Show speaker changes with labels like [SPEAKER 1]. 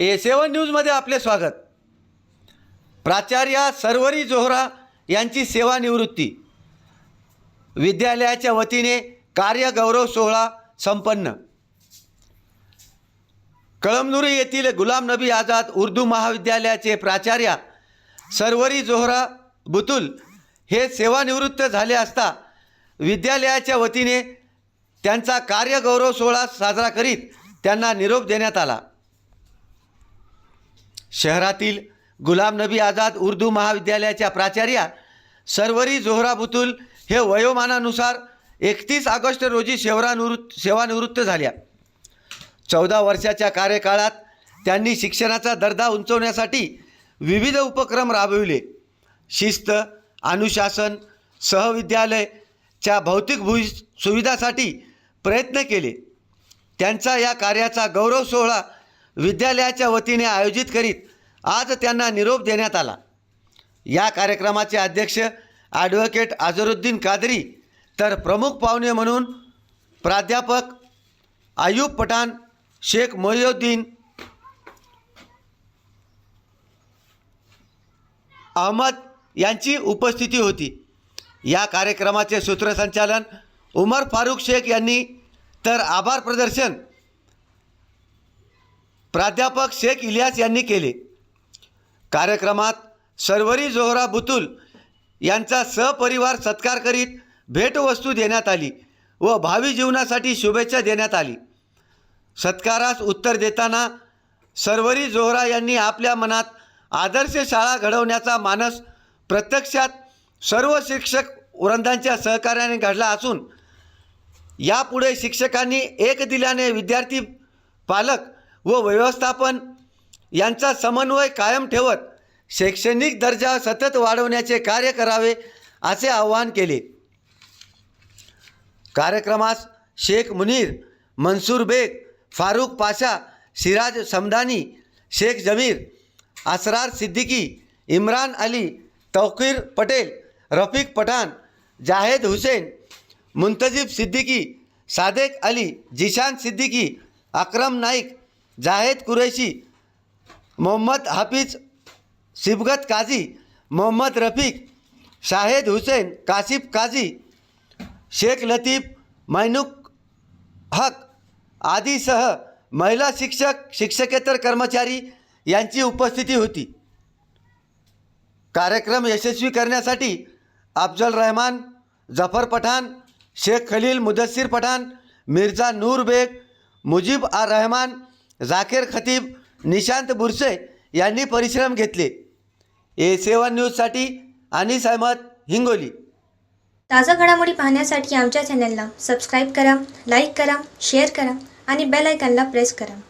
[SPEAKER 1] ए सेवन न्यूजमध्ये आपले स्वागत. प्राचार्या सर्वरी जोहरा यांची सेवानिवृत्ती. विद्यालयाच्या वतीने कार्यगौरव सोहळा संपन्न. कळमनुरी येथील गुलाम नबी आझाद उर्दू महाविद्यालयाचे प्राचार्य सर्वरी जोहरा बुतुल हे सेवानिवृत्त झाले असता विद्यालयाच्या वतीने त्यांचा कार्यगौरव सोहळा साजरा करीत त्यांना निरोप देण्यात आला. शहरातील गुलाम नबी आझाद उर्दू महाविद्यालयाच्या प्राचार्या सर्वरी जोहरा बुतुल हे वयोमानानुसार एकतीस ऑगस्ट रोजी सेवानिवृत्त सेवानिवृत्त झाल्या. चौदा वर्षाच्या कार्यकाळात त्यांनी शिक्षणाचा दर्जा उंचवण्यासाठी विविध उपक्रम राबविले. शिस्त अनुशासन सहविद्यालयच्या भौतिक भू सुविधासाठी प्रयत्न केले. त्यांचा या कार्याचा गौरव सोहळा विद्यालयाच्या वतीने आयोजित करीत आज त्यांना निरोप देण्यात आला. या कार्यक्रमाचे अध्यक्ष ॲडव्होकेट अझरुद्दीन कादरी तर प्रमुख पाहुणे म्हणून प्राध्यापक आयूब पठाण शेख मोहिउद्दीन अहमद यांची उपस्थिती होती. या कार्यक्रमाचे सूत्रसंचालन उमर फारूक शेख यांनी तर आभार प्रदर्शन प्राध्यापक शेख इलियास यांनी केले. कार्यक्रमात सर्वरी जोहरा बुतुल यांचा सपरिवार सत्कार करीत भेटवस्तू देण्यात आली व भावी जीवनासाठी शुभेच्छा देण्यात आली. सत्कारास उत्तर देताना सर्वरी जोहरा यांनी आपल्या मनात आदर्श शाळा घडवण्याचा मानस प्रत्यक्षात सर्व शिक्षक वृंदांच्या सहकार्याने घडला असून यापुढे शिक्षकांनी एक दिल्याने विद्यार्थी पालक व व्यवस्थापन यांचा समन्वय कायम ठेवत शैक्षणिक दर्जा सतत वाढवण्याचे कार्य करावे असे आवाहन केले. कार्यक्रमास शेख मुनीर मनसूर बेग फारूक पाशा सिराज समदानी शेख जमीर असरार सिद्दीकी इम्रान अली तौकीर पटेल रफिक पठाण जाहेद हुसेन मुंतजीब सिद्दीकी सादेक अली जिशान सिद्दीकी अक्रम नाईक जाहेद कुरैशी मोहम्मद हाफिज सिबगत काझी मोहम्मद रफीक शाहेद हुसेन कासिफ काझी शेख लतीफ मैनुक हक आदीसह महिला शिक्षक शिक्षकेतर कर्मचारी यांची उपस्थिती होती. कार्यक्रम यशस्वी करण्यासाठी अफजल रहमान जफर पठाण शेख खलील मुदस्सीर पठाण मिर्झा नूर बेग मुजीब आर रहमान झाकीर खतीब निशांत बुरसे यांनी परिश्रम घेतले. ए सेवन न्यूजसाठी अनिस अहमद हिंगोली.
[SPEAKER 2] ताज्या घडामोडी पाहण्यासाठी आमच्या चॅनलला सबस्क्राईब करा लाईक करा शेअर करा आणि बेल आयकॉनला प्रेस करा.